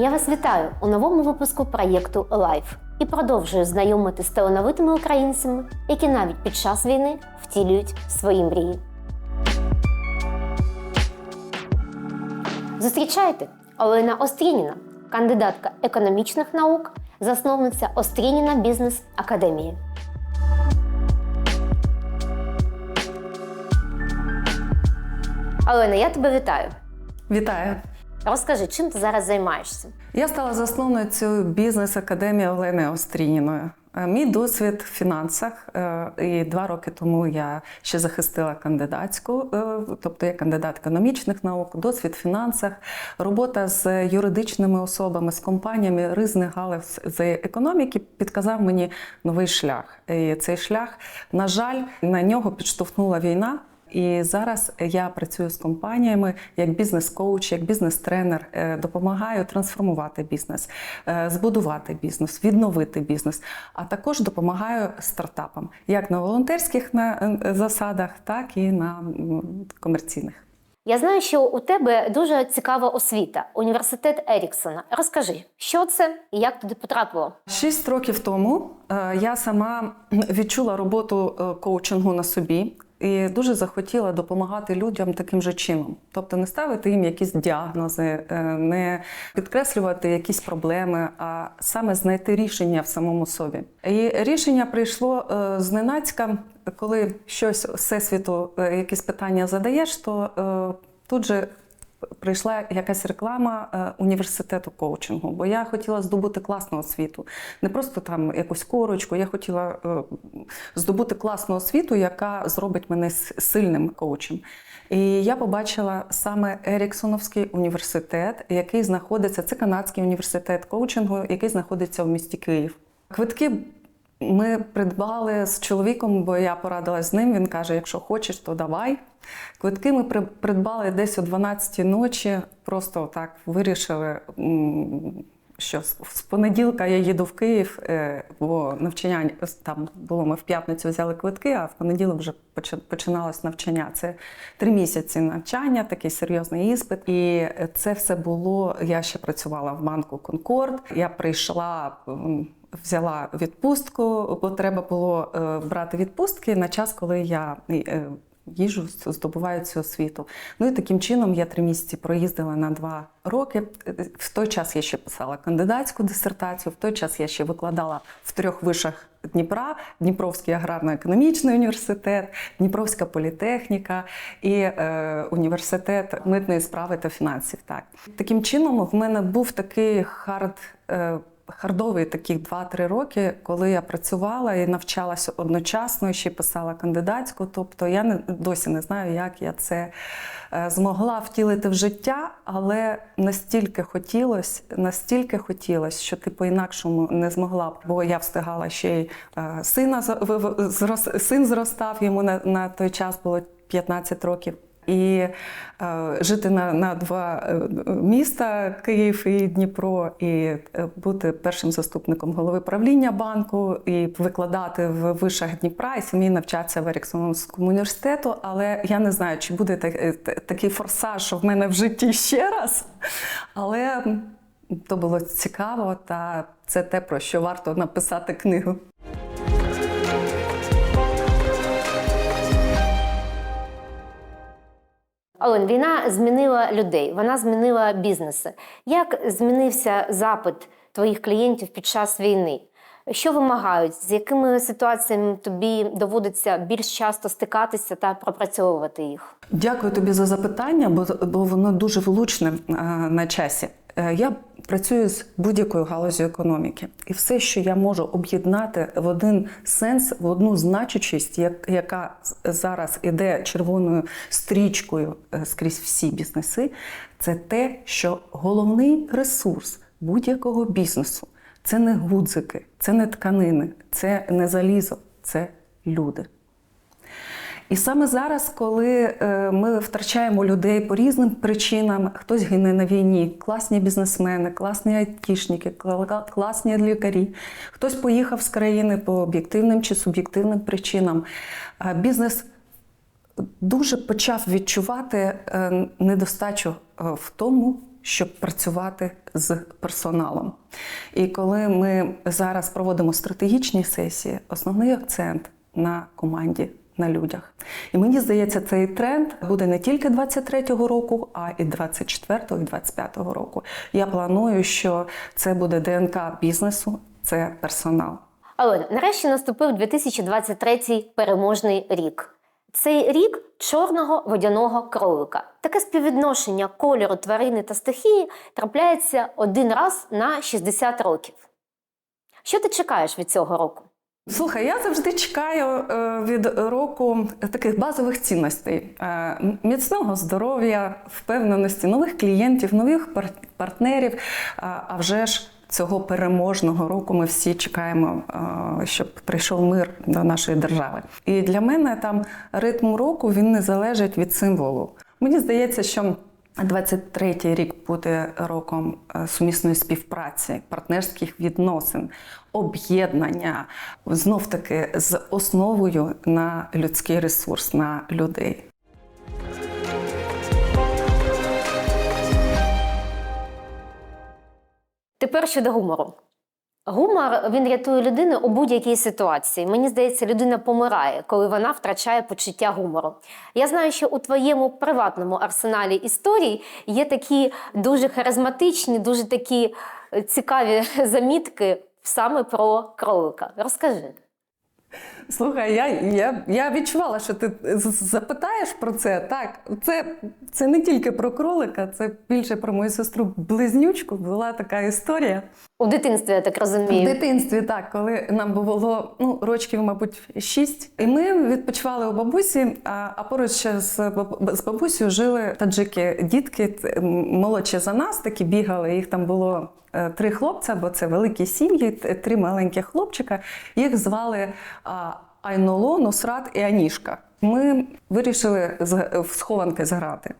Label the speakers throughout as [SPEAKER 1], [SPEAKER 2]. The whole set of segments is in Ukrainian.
[SPEAKER 1] Я вас вітаю у новому випуску проєкту Life і продовжую знайомити з талановитими українцями, які навіть під час війни втілюють свої мрії. Зустрічайте Олена Острініна, кандидатка економічних наук, засновниця Острініна Бізнес Академії. Олена, я тебе вітаю.
[SPEAKER 2] Вітаю!
[SPEAKER 1] Розкажи, чим ти зараз займаєшся?
[SPEAKER 2] Я стала засновницею бізнес-академії Олени Острініної. Е, Мій досвід в фінансах, е, і два роки тому я ще захистила кандидатську, е, тобто я кандидат економічних наук, досвід в фінансах, робота з юридичними особами, з компаніями різних галузь економіки підказав мені новий шлях. І цей шлях, на жаль, на нього підштовхнула війна. І зараз я працюю з компаніями як бізнес-коуч, як бізнес-тренер, е, допомагаю трансформувати бізнес, е, збудувати бізнес, відновити бізнес, а також допомагаю стартапам як на волонтерських на е, засадах, так і на комерційних.
[SPEAKER 1] Я знаю, що у тебе дуже цікава освіта університет Еріксона. Розкажи, що це і як туди потрапило?
[SPEAKER 2] Шість років тому е, я сама відчула роботу коучингу на собі. І дуже захотіла допомагати людям таким же чином, тобто не ставити їм якісь діагнози, е, не підкреслювати якісь проблеми, а саме знайти рішення в самому собі. І рішення прийшло е, зненацька, коли щось всесвіту, е, якісь питання задаєш, то тут же прийшла якась реклама е, університету коучингу, бо я хотіла здобути класну освіту, не просто там якусь корочку. Я хотіла е, здобути класну освіту, яка зробить мене сильним коучем. І я побачила саме Еріксоновський університет, який знаходиться, це канадський університет коучингу, який знаходиться в місті Київ. Квитки ми придбали з чоловіком, бо я порадилась з ним. Він каже: якщо хочеш, то давай. Квитки ми придбали десь о 12 ночі. Просто так вирішили, що з з понеділка я їду в Київ, е, бо навчання там було. Ми в п'ятницю взяли квитки, а в понеділок вже починалось навчання. Це три місяці навчання, такий серйозний іспит. І це все було. Я ще працювала в банку Конкорд. Я прийшла. Взяла відпустку, бо треба було е, брати відпустки на час, коли я е, їжу, здобуваю цю освіту. Ну і таким чином я три місяці проїздила на два роки. В той час я ще писала кандидатську дисертацію, в той час я ще викладала в трьох вишах Дніпра: Дніпровський аграрно-економічний університет, Дніпровська політехніка і е, університет митної справи та фінансів. Так таким чином, в мене був такий хард. Е, Хардовий таких 2-3 роки, коли я працювала і навчалася одночасно, і ще писала кандидатську. Тобто я не, досі не знаю, як я це е, змогла втілити в життя, але настільки хотілося, настільки хотілося, що ти по-інакшому не змогла бо я встигала ще й е, сина син зростав, йому на, на той час було 15 років. І е, жити на, на два е, міста Київ і Дніпро, і е, бути першим заступником голови правління банку, і викладати в вишах Дніпра, і самі навчатися в Еріксоновському університету. Але я не знаю, чи буде так- такий форсаж, в мене в житті ще раз. Але то було цікаво, та це те, про що варто написати книгу.
[SPEAKER 1] Олен, війна змінила людей, вона змінила бізнеси. Як змінився запит твоїх клієнтів під час війни? Що вимагають? З якими ситуаціями тобі доводиться більш часто стикатися та пропрацьовувати їх?
[SPEAKER 2] Дякую тобі за запитання, бо, бо воно дуже влучне е, на часі. Е, Я працюю з будь-якою галузю економіки, і все, що я можу об'єднати в один сенс, в одну значущість, як- яка зараз іде червоною стрічкою е, скрізь всі бізнеси, це те, що головний ресурс будь-якого бізнесу це не гудзики, це не тканини, це не залізо, це люди. І саме зараз, коли е, ми втрачаємо людей по різним причинам, хтось гине на війні, класні бізнесмени, класні айтішники, класні лікарі, хтось поїхав з країни по об'єктивним чи суб'єктивним причинам. Бізнес дуже почав відчувати е, недостачу е, в тому, щоб працювати з персоналом. І коли ми зараз проводимо стратегічні сесії, основний акцент на команді. На людях, і мені здається, цей тренд буде не тільки 23-го року, а і 24-го, і 25-го року. Я планую, що це буде ДНК бізнесу, це персонал.
[SPEAKER 1] Але нарешті наступив 2023 переможний рік. Цей рік чорного водяного кролика. Таке співвідношення кольору тварини та стихії трапляється один раз на 60 років. Що ти чекаєш від цього року?
[SPEAKER 2] Слухай, я завжди чекаю е, від року таких базових цінностей: Е, міцного здоров'я, впевненості, нових клієнтів, нових партнерів. А вже ж цього переможного року ми всі чекаємо, е, щоб прийшов мир до нашої держави. І для мене там ритм року він не залежить від символу. Мені здається, що 23-й рік буде роком е, сумісної співпраці, партнерських відносин, об'єднання, знов таки з основою на людський ресурс, на людей.
[SPEAKER 1] Тепер щодо гумору. Гумор він рятує людину у будь-якій ситуації. Мені здається, людина помирає, коли вона втрачає почуття гумору. Я знаю, що у твоєму приватному арсеналі історій є такі дуже харизматичні, дуже такі е, цікаві замітки саме про кролика. Розкажи.
[SPEAKER 2] Слухай, я, я, я відчувала, що ти запитаєш про це. Так, це, це не тільки про кролика, це більше про мою сестру близнючку. Була така історія.
[SPEAKER 1] У дитинстві, я так розумію.
[SPEAKER 2] дитинстві, так, коли нам було ну, рочків, мабуть, шість, і ми відпочивали у бабусі, а, а поруч ще з, з бабусею жили таджики, дітки молодші за нас, такі бігали. Їх там було е, три хлопця, бо це великі сім'ї, три маленьких хлопчика. Їх звали Айноло, Нусрат і Анішка. Ми вирішили в схованки зграти.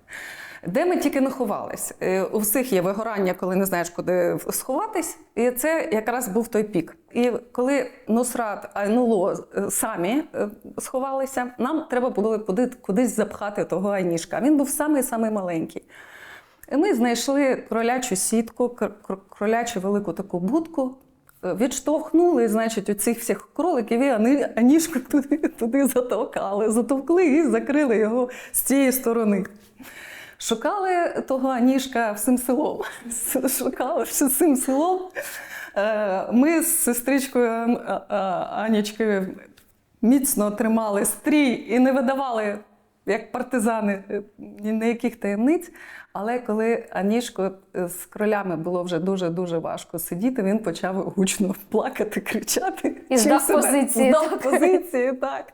[SPEAKER 2] Де ми тільки не ховались. Е, У всіх є вигорання, коли не знаєш, куди сховатись. І це якраз був той пік. І коли Нусрат Айнуло е, самі е, сховалися, нам треба було куди, кудись запхати того Айнішка. Він був самий-самий маленький. І ми знайшли кролячу сітку, кр- кр- кролячу велику таку будку. Е, Відштовхнули, значить, оцих всіх кроликів, і Аніжку туди, туди затовкали, затовкли і закрили його з цієї сторони. Шукали того Аніжка всім селом. Шукали всім селом. Е, Ми з сестричкою а- а- Анічкою міцно тримали стрій і не видавали, як партизани, е, ні на яких таємниць. Але коли Аніжко е, з кролями було вже дуже-дуже важко сидіти, він почав гучно плакати, кричати.
[SPEAKER 1] І здав позиції,
[SPEAKER 2] Здав позиції, так.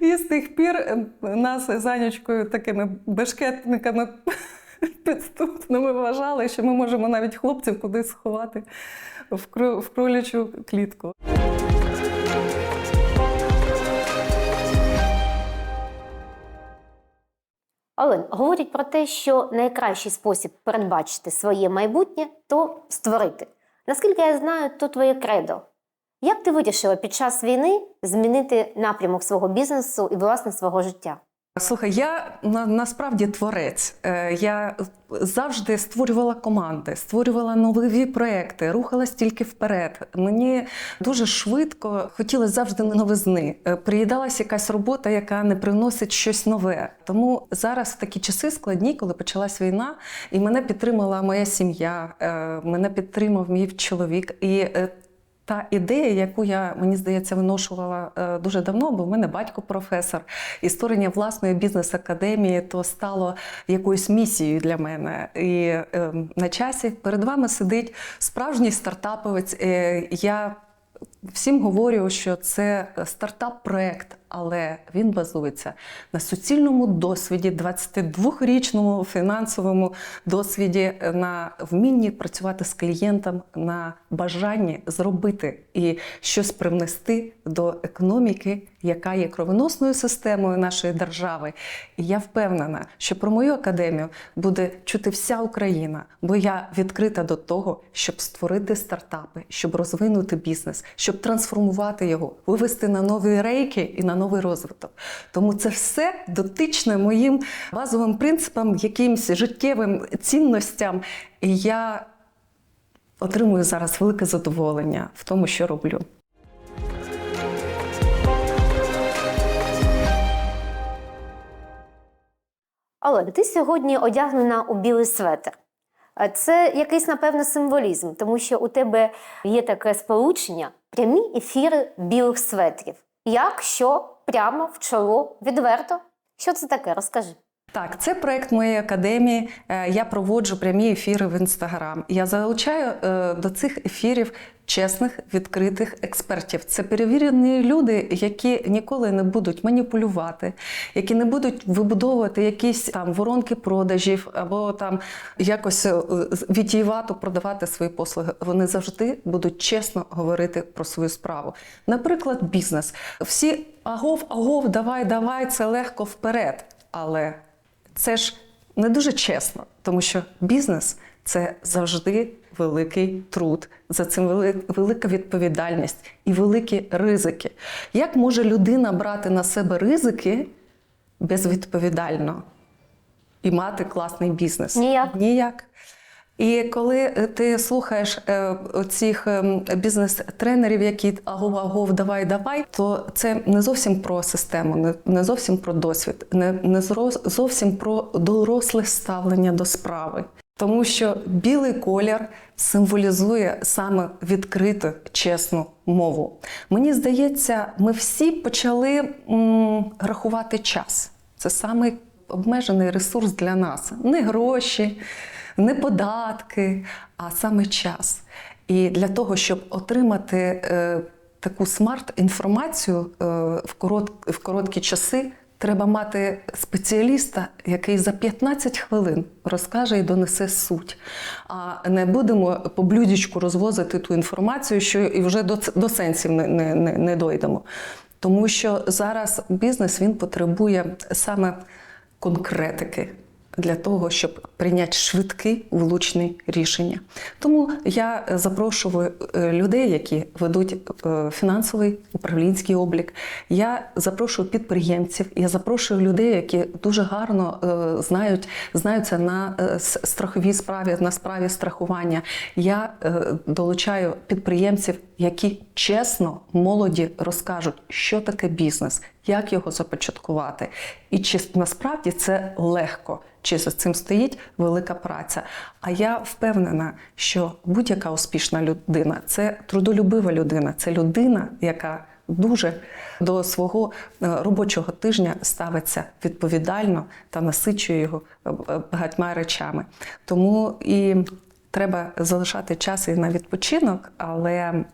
[SPEAKER 2] І з тих пір е, нас з Анічкою такими бешкетниками підступними вважали, що ми можемо навіть хлопців кудись сховати в кролячу клітку.
[SPEAKER 1] Олен, говорять про те, що найкращий спосіб передбачити своє майбутнє то створити. Наскільки я знаю, то твоє кредо. Як ти вирішила під час війни змінити напрямок свого бізнесу і власне свого життя?
[SPEAKER 2] Слухай, я на, насправді творець. Е, Я завжди створювала команди, створювала нові проекти, рухалась тільки вперед. Мені дуже швидко хотілося завжди новизни. Е, Приїдалась якась робота, яка не приносить щось нове. Тому зараз в такі часи складні, коли почалась війна, і мене підтримала моя сім'я, е, мене підтримав мій чоловік. І та ідея, яку я, мені здається, виношувала е, дуже давно, бо в мене батько професор, і створення власної бізнес-академії то стало якоюсь місією для мене. І е, на часі перед вами сидить справжній стартаповець. Е, я всім говорю, що це стартап-проект, але він базується на суцільному досвіді, 22-річному фінансовому досвіді, на вмінні працювати з клієнтом, на бажанні зробити і щось привнести до економіки, яка є кровоносною системою нашої держави. І я впевнена, що про мою академію буде чути вся Україна, бо я відкрита до того, щоб створити стартапи, щоб розвинути бізнес, щоб щоб трансформувати його, вивести на нові рейки і на новий розвиток. Тому це все дотичне моїм базовим принципам, якимсь життєвим цінностям. І я отримую зараз велике задоволення в тому, що роблю.
[SPEAKER 1] Олег, ти сьогодні одягнена у білий светр. Е, Це якийсь, напевно, символізм, тому що у тебе є таке сполучення прямі ефіри білих светрів. Як, що, прямо в чоло, відверто? Що це таке? Розкажи.
[SPEAKER 2] Так, це проект моєї академії. Е, Я проводжу прямі ефіри в інстаграм. Я залучаю е, до цих ефірів чесних, відкритих експертів. Це перевірені люди, які ніколи не будуть маніпулювати, які не будуть вибудовувати якісь там воронки продажів або там якось е, відтіювато продавати свої послуги. Вони завжди будуть чесно говорити про свою справу. Наприклад, бізнес. Всі агов, агов, давай, давай, це легко вперед. Але це ж не дуже чесно, тому що бізнес це завжди великий труд, за цим велика відповідальність і великі ризики. Як може людина брати на себе ризики безвідповідально і мати класний бізнес?
[SPEAKER 1] Ніяк.
[SPEAKER 2] Ніяк. І коли е, ти слухаєш е, оцих ем, бізнес-тренерів, які агов, агов, давай, давай, то це не зовсім про систему, не, зовсім про досвід, не, не зовсім про доросле ставлення до справи. Тому що білий колір символізує саме відкриту, чесну мову. Мені здається, ми всі почали м, рахувати час. Це самий обмежений ресурс для нас. Не гроші, не податки, а саме час. І для того, щоб отримати е, таку смарт-інформацію е, в, корот, в короткі часи, треба мати спеціаліста, який за 15 хвилин розкаже і донесе суть. А не будемо по блюдечку розвозити ту інформацію, що і вже до, до сенсів не, не, не дойдемо. Тому що зараз бізнес він потребує саме конкретики для того, щоб прийняти швидкі влучні рішення. Тому я запрошую е, людей, які ведуть е, фінансовий управлінський облік. Я запрошую підприємців, я запрошую людей, які дуже гарно е, знають, знаються на страховій справі, на справі страхування. Я долучаю підприємців, які чесно молоді розкажуть, що таке бізнес, як його започаткувати, і чи насправді це легко, чи за цим стоїть велика праця. А я впевнена, що будь-яка успішна людина це трудолюбива людина, це людина, яка дуже до свого е, робочого тижня ставиться відповідально та насичує його е, е, багатьма речами. Тому і Треба залишати час і на відпочинок, але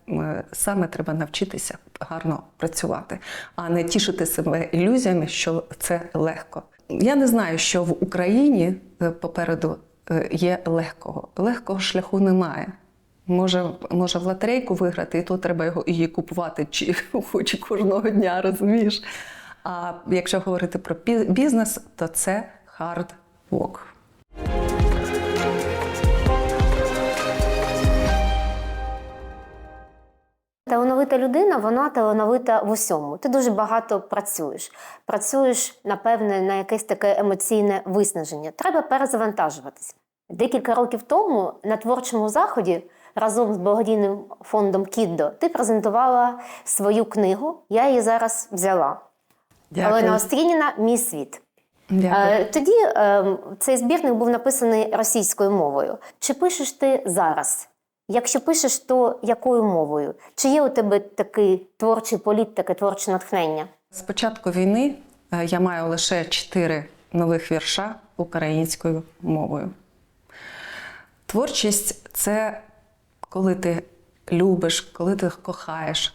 [SPEAKER 2] саме треба навчитися гарно працювати, а не тішити себе ілюзіями, що це легко. Я не знаю, що в Україні е, попереду е, є легкого. Легкого шляху немає. Може, може в лотерейку виграти, і то треба його її купувати чи хоч кожного дня, розумієш? А якщо говорити про бізнес, то це hard work.
[SPEAKER 1] Талановита людина, вона талановита в усьому. Ти дуже багато працюєш. Працюєш, напевне, на якесь таке емоційне виснаження. Треба перезавантажуватись. Декілька років тому на творчому заході разом з благодійним фондом Кіддо ти презентувала свою книгу. Я її зараз взяла. Олена Острініна Мій світ.
[SPEAKER 2] Дякую.
[SPEAKER 1] Е, Тоді е, цей збірник був написаний російською мовою. Чи пишеш ти зараз? Якщо пишеш, то якою мовою? Чи є у тебе такий творчий політ, таке творче натхнення?
[SPEAKER 2] З початку війни е, я маю лише чотири нових вірша українською мовою. Творчість це коли ти любиш, коли ти кохаєш,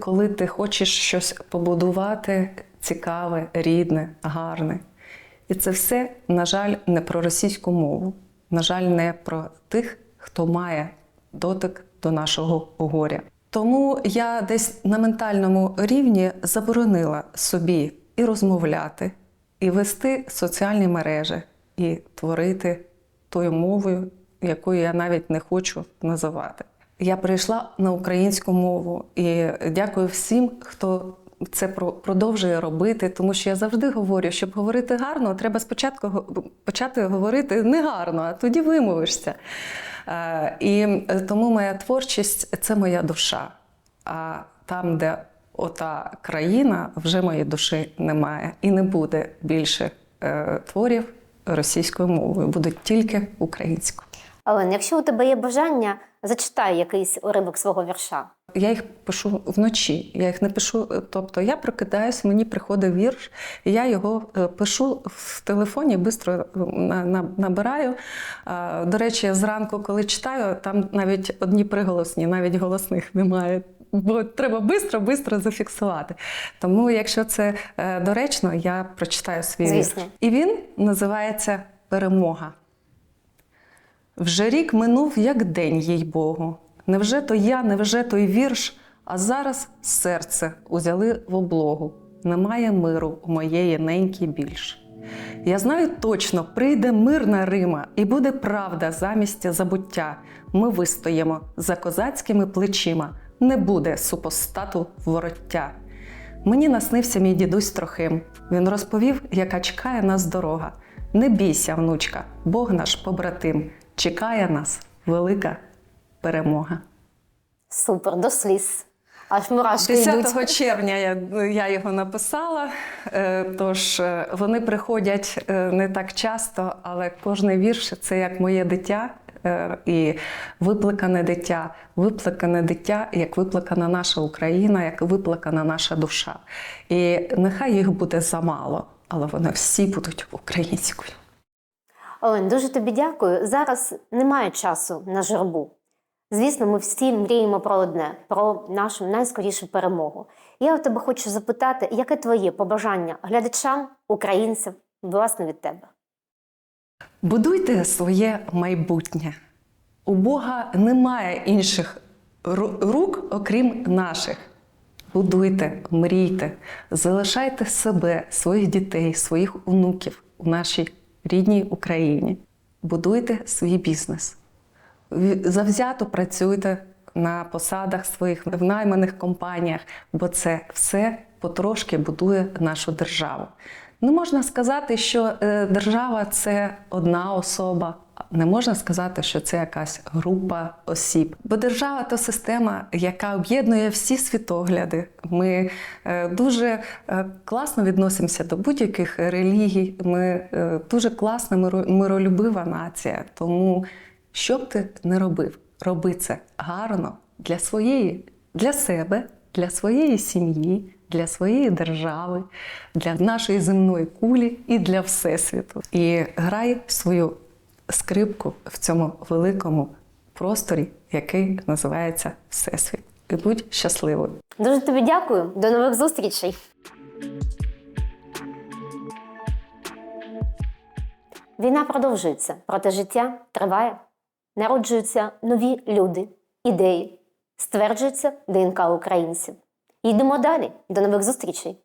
[SPEAKER 2] коли ти хочеш щось побудувати цікаве, рідне, гарне. І це все, на жаль, не про російську мову, на жаль, не про тих, хто має дотик до нашого горя. Тому я десь на ментальному рівні заборонила собі і розмовляти, і вести соціальні мережі, і творити тою мовою, якою я навіть не хочу називати. я прийшла на українську мову і дякую всім, хто це про- продовжує робити, тому що я завжди говорю, щоб говорити гарно, треба спочатку почати говорити не гарно, а тоді вимовишся. Е, І е, тому моя творчість це моя душа. А там, де ота країна, вже моєї душі немає і не буде більше е, творів російською мовою, будуть тільки українською.
[SPEAKER 1] Олен, якщо у тебе є бажання, зачитай якийсь уривок свого вірша.
[SPEAKER 2] Я їх пишу вночі. Я їх не пишу. е, Тобто я прокидаюсь, мені приходить вірш, і я його е, пишу в телефоні, швидко набираю. До речі, зранку, коли читаю, там навіть одні приголосні, навіть голосних немає. Бо треба швидко, швидко зафіксувати. Тому, якщо це е, доречно, я прочитаю свій
[SPEAKER 1] Звісно.
[SPEAKER 2] вірш. І він називається Перемога. Вже рік минув, як день, їй Богу. Невже то я, невже той вірш, а зараз серце узяли в облогу. Немає миру у моєї неньки більш. Я знаю точно, прийде мирна Рима, і буде правда замість забуття. Ми вистоїмо за козацькими плечима, не буде супостату вороття. Мені наснився мій дідусь Трохим. Він розповів, яка чекає нас дорога. Не бійся, внучка, Бог наш побратим. Чекає нас велика перемога.
[SPEAKER 1] Супер, до сліз. Аж мурашки йдуть.
[SPEAKER 2] 10 червня я, я його написала, е, тож е, вони приходять е, не так часто, але кожний вірш це як моє дитя. І виплакане дитя, виплакане дитя, як виплакана наша Україна, як виплакана наша душа. І нехай їх буде замало, але вони всі будуть українською.
[SPEAKER 1] Олен, дуже тобі дякую. Зараз немає часу на журбу. Звісно, ми всі мріємо про одне про нашу найскорішу перемогу. Я у тебе хочу запитати, яке твоє побажання глядачам, українцям, власне, від тебе?
[SPEAKER 2] Будуйте своє майбутнє. У Бога немає інших рук, окрім наших. Будуйте, мрійте, залишайте себе, своїх дітей, своїх онуків у нашій рідній Україні. Будуйте свій бізнес. Завзято працюйте на посадах своїх в найманих компаніях, бо це все потрошки будує нашу державу. Не можна сказати, що е, держава це одна особа. Не можна сказати, що це якась група осіб. Бо держава то система, яка об'єднує всі світогляди. Ми е, дуже е, класно відносимося до будь-яких релігій. Ми дуже класна миро- миролюбива нація. Тому що б ти не робив, роби це гарно для своєї, для себе, для своєї сім'ї, для своєї держави, для нашої земної кулі і для всесвіту. І грай свою скрипку в цьому великому просторі, який називається Всесвіт. І будь щасливою.
[SPEAKER 1] Дуже тобі дякую. До нових зустрічей. Війна продовжується, проте життя триває. Народжуються нові люди, ідеї, стверджується ДНК українців. Йдемо далі. До нових зустрічей.